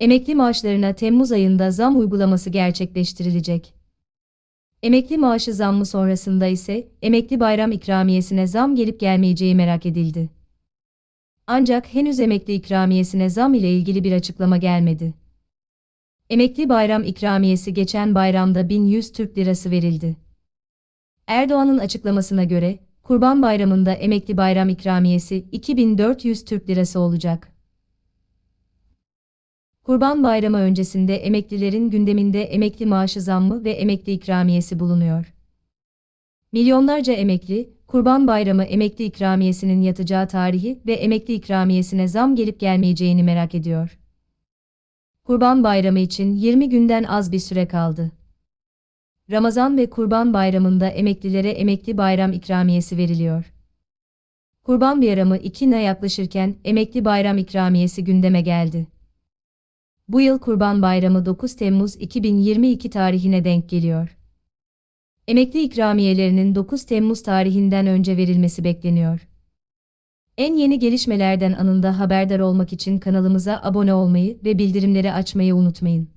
Emekli maaşlarına Temmuz ayında zam uygulaması gerçekleştirilecek. Emekli maaşı zammı sonrasında ise emekli bayram ikramiyesine zam gelip gelmeyeceği merak edildi. Ancak henüz emekli ikramiyesine zam ile ilgili bir açıklama gelmedi. Emekli bayram ikramiyesi geçen bayramda 1100 Türk lirası verildi. Erdoğan'ın açıklamasına göre, Kurban Bayramı'nda emekli bayram ikramiyesi 2400 Türk lirası olacak. Kurban Bayramı öncesinde emeklilerin gündeminde emekli maaşı zammı ve emekli ikramiyesi bulunuyor. Milyonlarca emekli, Kurban Bayramı emekli ikramiyesinin yatacağı tarihi ve emekli ikramiyesine zam gelip gelmeyeceğini merak ediyor. Kurban Bayramı için 20 günden az bir süre kaldı. Ramazan ve Kurban Bayramı'nda emeklilere emekli bayram ikramiyesi veriliyor. Kurban Bayramı 2'ne yaklaşırken emekli bayram ikramiyesi gündeme geldi. Bu yıl Kurban Bayramı 9 Temmuz 2022 tarihine denk geliyor. Emekli ikramiyelerinin 9 Temmuz tarihinden önce verilmesi bekleniyor. En yeni gelişmelerden anında haberdar olmak için kanalımıza abone olmayı ve bildirimleri açmayı unutmayın.